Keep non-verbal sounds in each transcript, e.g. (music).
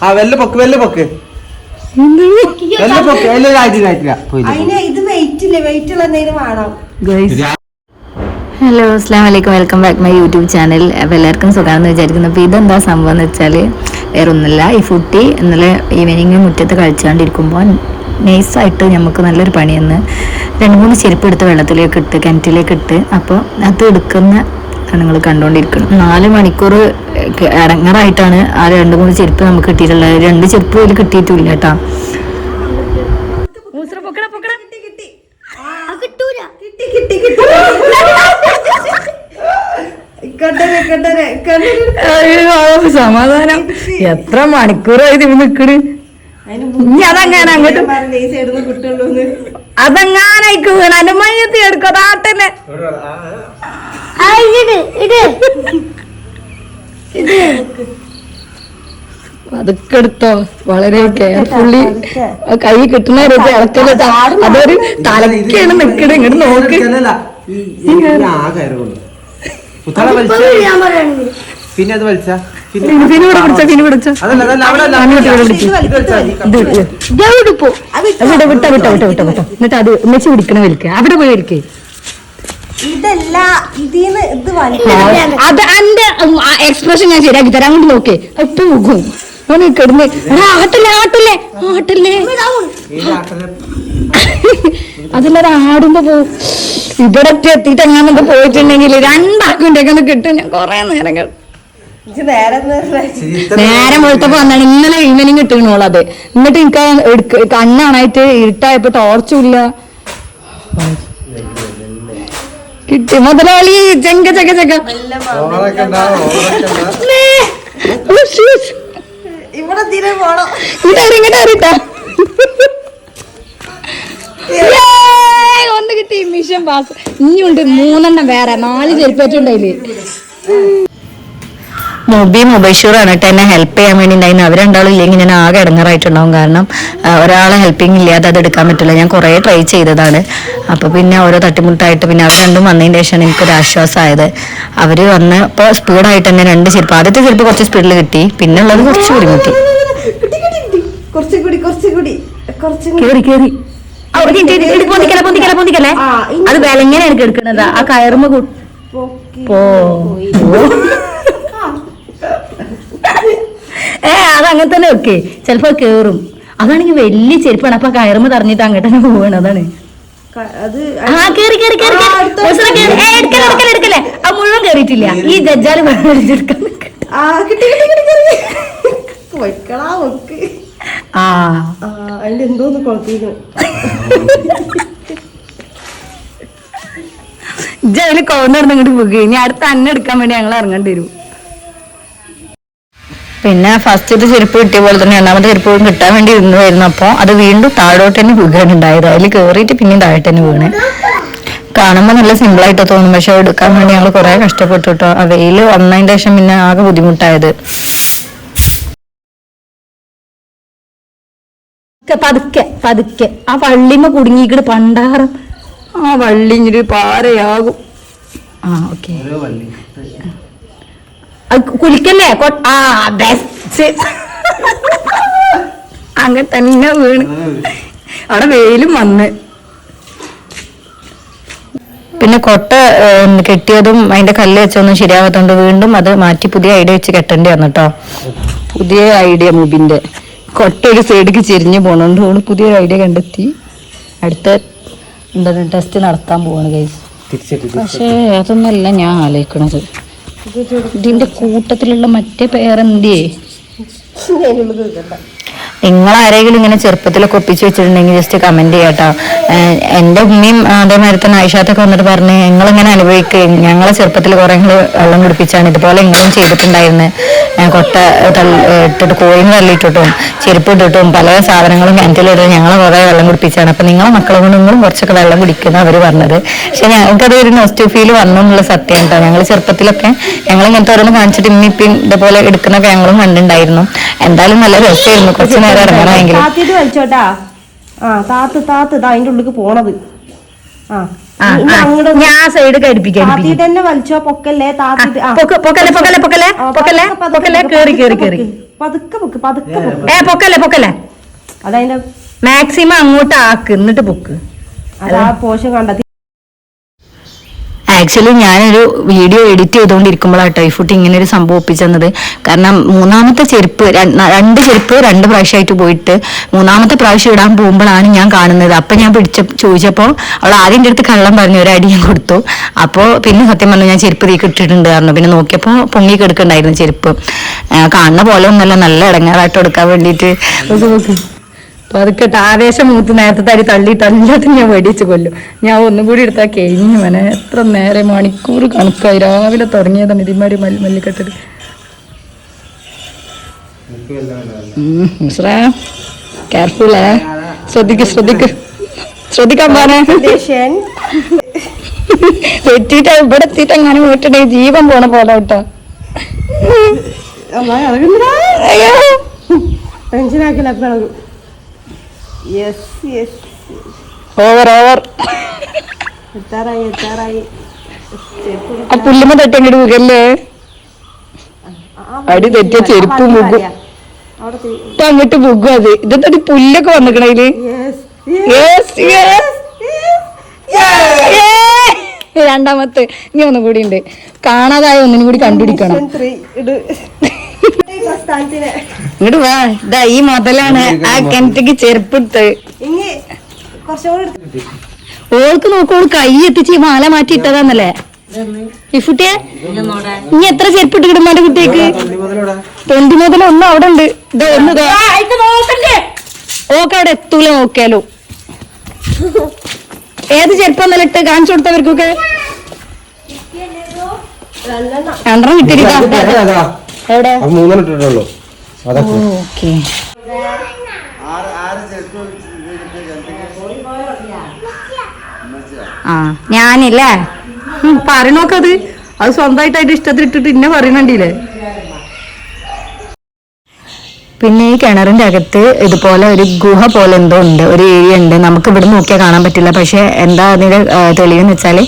ആ വെല്ല പൊക്ക് വെല്ല പൊക്ക്. വെല്ല വെല്ല ആയിട്ടില്ല ഹലോ അസ്സാം വലൈക്കും welcome back my YouTube channel അപ്പോൾ എല്ലാവർക്കും സുഖമാണെന്ന് വിചാരിക്കുന്നു. അപ്പോൾ ഇതെന്താ സംഭവം എന്ന് വെച്ചാൽ വേറെ ഒന്നുമില്ല ഈ ഫുട്ടി ഇന്നലെ ഈവനിങ് മുറ്റത്ത് കളിച്ചുകൊണ്ടിരിക്കുമ്പോൾ നൈസായിട്ട് നമുക്ക് നല്ലൊരു പണിയെന്ന് രണ്ട് മൂന്ന് ചെരുപ്പ് എടുത്ത് വെള്ളത്തിലേക്ക് ഇട്ട് കിണറ്റിലേക്ക് ഇട്ട്. അപ്പോൾ അത് എടുക്കുന്ന നിങ്ങൾ കണ്ടുകൊണ്ടിരിക്കണം നാല് മണിക്കൂർ ഇറങ്ങറായിട്ടാണ് ആ രണ്ട് മൂന്ന് ചെരുപ്പ് നമുക്ക് കിട്ടിയിട്ടുള്ളത്. രണ്ട് ചെരുപ്പ് പോലും കിട്ടിയിട്ടില്ല കേട്ടാ. കിട്ടി കിട്ടി. കിട്ടി കണ്ടരെ കണ്ടരെ കണ്ടരെ അയ്യോ, സമാധാനം. എത്ര മണിക്കൂറായി ഇത് നിക്കണ്? ഇനി അതങ്ങനെ അങ്ങോട്ട്? അതെങ്ങാനായിക്ക് വീണ് എടുക്കോ താട്ടന്നെ അതൊക്കെ എടുത്തോ? വളരെ കെയർഫുള്ളി കൈ കിട്ടുന്ന ഇളക്കൽ അതൊരു തലക്കാണ് നിക്കണ ഇങ്ങോട്ട് നോക്ക്. പിന്നെ അത് വലിച്ച? പിന്നെ പിന്നെ ഇവിടെ പിടിച്ചോ പിന്നെ പിടിച്ചോ? വിട്ടോ വിട്ടോ വിട്ടോ വിട്ടോ വിട്ടോ എന്നിട്ട് അത് ഉമ്മച്ചി പിടിക്കണ വലിക്കുക അവിടെ പോയി വലിക്കേ. ഇതല്ല ഇതിന്ന് ഇത് അത് എന്റെ എക്സ്പ്രഷൻ ഞാൻ ശരിയാക്കി തരാം. അങ്ങോട്ട് നോക്കേ. ഇപ്പൊ നോക്കും കിടന്ന് ആട്ടല്ലേ ആട്ടല്ലേ ആട്ടല്ലേ. അതിലൊരു ആടുമ്പോ പോ ഇവിടെ എത്തിയിട്ട് എങ്ങനെ പോയിട്ടുണ്ടെങ്കിൽ രണ്ടാക്കും ഇട്ടേക്കൊന്ന് കിട്ടും. ഞാൻ കൊറേ നേരം ഇത് നേരെ ശരി, നേരം വെളുത്തപ്പോ വന്നാണ്. ഇന്നലെ ഈവനിങ് കിട്ടണോളൂ അത് എന്നിട്ട് എനിക്ക് എടുക്ക കണ്ണാണായിട്ട് ഇരുട്ടായപ്പോ ടോർച്ചും ഇല്ല. കിട്ടി. മുതലാളി ചെങ്ക ജഗ ജഗ. ഒന്ന് കിട്ടി. Mission pass. ഇനിയുണ്ട് മൂന്നെണ്ണം വേറെ. നാല് ചെരുപ്പറ്റുണ്ടായിൽ മൊബി മൊബൈഷൂറാണ്. കേട്ടോ എന്നെ ഹെൽപ്പ് ചെയ്യാൻ വേണ്ടി ഉണ്ടായിരുന്നു അവർ രണ്ടാളും ഇല്ലെങ്കിൽ ഞാൻ ആകെ ഇടങ്ങറായിട്ടുണ്ടാവും. കാരണം ഒരാളെ ഹെൽപ്പിംഗ് ഇല്ലാതെ അത് എടുക്കാൻ പറ്റില്ല. ഞാൻ കുറേ ട്രൈ ചെയ്തതാണ്. അപ്പോൾ പിന്നെ ഓരോ തട്ടിമുട്ടായിട്ട് പിന്നെ അവർ രണ്ടും വന്നതിന് ശേഷമാണ് എനിക്കൊരു ആശ്വാസമായത് അവർ വന്ന് ഇപ്പോൾ സ്പീഡായിട്ട് തന്നെ രണ്ട് ചെരുപ്പ് ആദ്യത്തെ ചെരുപ്പ് കുറച്ച് സ്പീഡിൽ കിട്ടി. പിന്നെ ഉള്ളത് കുറച്ച് ബുദ്ധിമുട്ടി കിട്ടി കിട്ടി കിട്ടി. കുറച്ചും കൂടി കുറച്ചും കൂടി. കുറച്ചും കൂടി. കേറി കേറി. പൊന്തിക്കല്ലേ അത് വിലങ്ങനെ എനിക്ക് എടുക്കണത്. ആ കയറുമ്പോ പോ (laughs) ഏ അത് അങ്ങനെ തന്നെ വെക്കേ ചിലപ്പോ കേറും. അതാണെങ്കിൽ വലിയ ചെരുപ്പാണ്. അപ്പൊ കയറുമ്പോ തറഞ്ഞിട്ട് അങ്ങോട്ട് തന്നെ പോവാണ്. അതാണ്. എടുക്കല്ലേ ആ മുഴുവൻ കേറിയിട്ടില്ല. ഈ ജഡ്ജാൽ എടുക്കാൻ ആ അതിന്റെ എന്തോന്ന് കുഴപ്പിക്കുന്നു ഇജ്ജ് പോകുക. ഇനി അടുത്ത അന്നെ എടുക്കാൻ വേണ്ടി ഞങ്ങൾ ഇറങ്ങേണ്ടി വരും. പിന്നെ ഫസ്റ്റ് ചെരുപ്പ് കിട്ടിയ പോലെ തന്നെ രണ്ടാമത്തെ ചെരുപ്പ് കിട്ടാൻ വേണ്ടി ഇരുന്നു വരുന്നു അപ്പോൾ അത് വീണ്ടും താഴോട്ട് തന്നെ വീഴാണ് ഉണ്ടായത്. അതിൽ കയറിയിട്ട് പിന്നെയും താഴോട്ട് തന്നെ വീണ്. കാണുമ്പോൾ നല്ല സിമ്പിൾ ആയിട്ട് തോന്നും. പക്ഷെ എടുക്കാൻ വേണ്ടി ഞങ്ങൾ കുറേ കഷ്ടപ്പെട്ടു കേട്ടോ. ആ വെയിൽ വന്നതിന് ശേഷം പിന്നെ ആകെ ബുദ്ധിമുട്ടായത്. പതുക്കെ പതുക്കെ ആ വള്ളിമ കുടുങ്ങിക്കിട്ട് പണ്ടാറ് ആ വള്ളി ഇങ്ങനെ പാറയാകും ആ ഓക്കെ. ഓരോ വള്ളി. കുലിക്കല്ലേ കൊട്ട ആ ബെസ്റ്റ് അങ്ങനെ തന്നെ വീണ്. അവിടെ വെയിലും വന്ന്. പിന്നെ കൊട്ട കെട്ടിയതും അതിന്റെ കല്ല് വെച്ചൊന്നും ശരിയാവാത്തോണ്ട് വീണ്ടും അത് മാറ്റി പുതിയ ഐഡിയ വെച്ച് കെട്ടേണ്ടി വന്നു കേട്ടോ പുതിയ ഐഡിയ മുബിന്റെ. കൊട്ട ഒരു സൈഡിക്ക് ചെരിഞ്ഞു പോണോണ്ട് ഓൾ പുതിയൊരു ഐഡിയ കണ്ടെത്തി. അടുത്ത എന്താണ് ടെസ്റ്റ് നടത്താൻ പോവാണ് കൈസ് പക്ഷേ അതൊന്നല്ല ഞാൻ ആലോചിക്കണത്. ഇതിന്റെ കൂട്ടത്തിലുള്ള മറ്റേ പേരെന്തേ നിങ്ങൾ ആരെങ്കിലും ഇങ്ങനെ ചെറുപ്പത്തിലൊക്കെ ഒപ്പിച്ച് വെച്ചിട്ടുണ്ടെങ്കിൽ ജസ്റ്റ് കമന്റ് ചെയ്യട്ടോ. എന്റെ ഉമ്മയും അതേമാതിരി തന്നെ ആയിഷാത്തൊക്കെ വന്നിട്ട് പറഞ്ഞ് ഞങ്ങളിങ്ങനെ അനുഭവിക്കുകയും ഞങ്ങളെ ചെറുപ്പത്തിൽ കുറെ വെള്ളം കുടിപ്പിച്ചാണ് ഇതുപോലെ ഇങ്ങനെയും ചെയ്തിട്ടുണ്ടായിരുന്നു. കൊട്ട ഇട്ടിട്ട് കോയിന് തള്ളിയിട്ടിട്ടും ചെരുപ്പ് ഇട്ടിട്ടും പല സാധനങ്ങളും കിണറ്റിലിട്ട് ഞങ്ങൾ കുറെ വെള്ളം കുടിപ്പിച്ചാണ്. അപ്പൊ നിങ്ങളെ മക്കളെ കൊണ്ട് നിങ്ങളും കുറച്ചൊക്കെ വെള്ളം കുടിക്കുന്ന അവർ പറഞ്ഞത്. പക്ഷെ ഞങ്ങൾക്കത് ഒരു നെസ്റ്റ് ഫീൽ വന്നു എന്നുള്ള സത്യം കേട്ടോ. ഞങ്ങൾ ചെറുപ്പത്തിലൊക്കെ ഞങ്ങൾ ഇങ്ങനത്തെ ഓരോന്ന് കാണിച്ചിട്ട് ഇമ്മിപ്പിൻ ഇതുപോലെ എടുക്കുന്നൊക്കെ ഞങ്ങളും കണ്ടിട്ടുണ്ടായിരുന്നു. എന്തായാലും നല്ല രസമായിരുന്നു. കുറച്ച് നേരം ഇറങ്ങണമെങ്കിൽ. താത്തിട്ട് വലിച്ചോട്ടാ. ആ താത്ത് താത്ത് ഇതാ അതിന്റെ ഉള്ളിക്ക് പോണത്. ആ. ഞാൻ സൈഡ് കടിപ്പിക്കാം താത്തിട്ട് തന്നെ വലിച്ചോ പൊക്കല്ലേ താത്തിട്ട്. പൊക്കല്ലേ പൊക്കല്ലേ പൊക്കല്ലേ കേറി കേറി കേറി. പൊക്ക്. പതുക്കെ പൊക്ക് പതുക്കെ ഏ പൊക്കല്ലേ പൊക്കല്ലേ? അതതിന്റെ മാക്സിമം അങ്ങോട്ട് ആക്ക് എന്നിട്ട് പൊക്ക്. അതാ പോഷം പോഷൻ കണ്ടെത്തി ആക്ച്വലി ഞാനൊരു വീഡിയോ എഡിറ്റ് ചെയ്തുകൊണ്ടിരിക്കുമ്പോഴാണ് ടൈഫുട്ട് ഇങ്ങനെ ഒരു സംഭവം ഒപ്പിച്ചെന്നത്. കാരണം മൂന്നാമത്തെ ചെരുപ്പ് രണ്ട് ചെരുപ്പ് രണ്ട് പ്രാവശ്യമായിട്ട് പോയിട്ട് മൂന്നാമത്തെ പ്രാവശ്യം ഇടാൻ പോകുമ്പോഴാണ് ഞാൻ കാണുന്നത്. അപ്പൊ ഞാൻ പിടിച്ച ചോദിച്ചപ്പോൾ അവൾ ആദ്യം എന്റെ അടുത്ത് കള്ളം പറഞ്ഞു ഒരു അടി ഞാൻ കൊടുത്തു. അപ്പോൾ പിന്നെ സത്യം പറഞ്ഞു ഞാൻ ചെരുപ്പ് തീ കിട്ടിയിട്ടുണ്ട് പറഞ്ഞു. പിന്നെ നോക്കിയപ്പോൾ പൊങ്ങി കെടുക്കണ്ടായിരുന്നു ചെരുപ്പ്. കാണുന്ന പോലെ ഒന്നല്ല നല്ല ഇടങ്ങാറായിട്ട് എടുക്കാൻ വേണ്ടിയിട്ട്. നോക്ക് അത് പതുക്കെട്ട് ആവേശം മൂത്ത് നേരത്തെ തരി തള്ളിയിട്ട് എല്ലാത്തിനും ഞാൻ വെടിച്ച് കൊല്ലും. ഞാൻ ഒന്നും കൂടി എടുത്താൽ കഴിഞ്ഞു മനെ. എത്ര നേരെ മണിക്കൂർ കണക്കായി. രാവിലെ തുടങ്ങിയതാണ് ഇതിമാരി മല്ലി മല്ലിക്കെട്ടിട്ട് കെയർഫുള്ളേ ശ്രദ്ധിക്ക് ശ്രദ്ധിക്ക്. ശ്രദ്ധിക്കാൻ പോനെ ഇവിടെ എത്തിയിട്ട് അങ്ങനെ ജീവൻ പോണ പോലെ കേട്ടോ. ടെൻഷനാക്കില്ല അപ്പൊ യെസ് യെസ് ഓവർ ഓവർ എത്താറായി എത്താറായി. ആ പുല്ലുമ്മ തട്ടങ്ങോട്ട് മുഖല്ലേ? അടി തെറ്റിയ ചെരുപ്പ് മുഖം. ഇപ്പൊ അങ്ങോട്ട് മുഖം അത്. ഇതെന്താ പുല്ലൊക്കെ വന്നിക്കണതിൽ! രണ്ടാമത്തെ. ഇനി ഒന്നും കൂടി ഉണ്ട്. കാണാതായ ഒന്നിനും കൂടി കണ്ടുപിടിക്കണം. ഇങ്ങോട്ട് വാ. ഇതാ ഈ മുതലാണ് ആ കിണറ്റിക്ക് ചെരുപ്പിട്ട്. ഓൾക്ക് നോക്കോൾ കൈ എത്തിച്ച് ഈ മാല മാറ്റി ഇട്ടതാന്നല്ലേ? ഇഫുട്ടിയെ ഇനി എത്ര ചെരുപ്പിട്ട് കിടന്നാണ്ട് കുട്ടിക്ക് തൊണ്ടി മുതൽ ഒന്നും അവിടെ ഉണ്ട്. ഇതോ ഒന്ന്. ഓക്കെ അവിടെ എത്തൂല നോക്കിയാലോ. ഏത് ചെരുപ്പൊന്നല്ല ഇട്ട് കാണിച്ചു കൊടുത്തവർക്കൊക്കെ? രണ്ടെണ്ണം. രണ്ടെണ്ണം കിട്ടിയിരിക്കാം എവിടെ? മൂന്നെണ്ണം ഇട്ടിട്ടുള്ളൂ അതൊക്കെ ഓക്കെ. ആ ഞാനില്ലേ? പറഞ്ഞോക്കത് പറയണോക്കത്? അത് സ്വന്തമായിട്ട് അതിന്റെ ഇഷ്ടത്തിൽ ഇട്ടിട്ട് ഇന്നെ പറയണണ്ടില്ലേ പിന്നെ ഈ കിണറിന്റെ അകത്ത് ഇതുപോലെ ഒരു ഗുഹ പോലെ എന്തോ ഉണ്ട് ഒരു ഏരിയ ഉണ്ട്. നമുക്ക് ഇവിടെ നോക്കിയാൽ കാണാൻ പറ്റില്ല. പക്ഷെ എന്താ അതിന്റെ ആ, തെളിവെന്ന് വെച്ചാൽ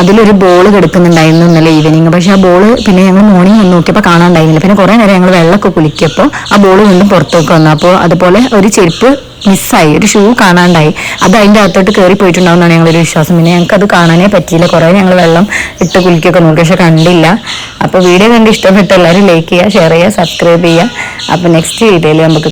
അതിലൊരു ബോൾ കിടക്കുന്നുണ്ടായിരുന്നു ഇന്നലെ ഈവനിങ് പക്ഷെ ആ ബോൾ പിന്നെ ഞങ്ങൾ മോർണിംഗ് വന്ന് നോക്കിയപ്പോൾ കാണാണ്ടായിരുന്നില്ല. പിന്നെ കുറെ നേരം ഞങ്ങൾ വെള്ളമൊക്കെ കുളിക്കിയപ്പോൾ ആ ബോൾ വീണ്ടും പുറത്തേക്ക് വന്നു. അപ്പോൾ അതുപോലെ ഒരു ചെരുപ്പ് മിസ്സായി. ഒരു ഷൂ കാണാണ്ടായി. അത് അതിന്റെ അകത്തോട്ട് കയറി പോയിട്ടുണ്ടാവുന്നതാണ് ഞങ്ങളൊരു വിശ്വാസം. പിന്നെ അത് കാണാനേ പറ്റിയില്ല. കുറെ ഞങ്ങൾ വെള്ളം ഇട്ട് കുളിക്കൊക്കെ നോക്കി പക്ഷെ കണ്ടില്ല. അപ്പോൾ വീഡിയോ കണ്ട് ഇഷ്ടപ്പെട്ട എല്ലാവരും ലൈക്ക് ചെയ്യുക ഷെയർ ചെയ്യുക സബ്സ്ക്രൈബ് ചെയ്യുക. അപ്പോൾ നെക്സ്റ്റ് വീഡിയോയിൽ നമുക്ക്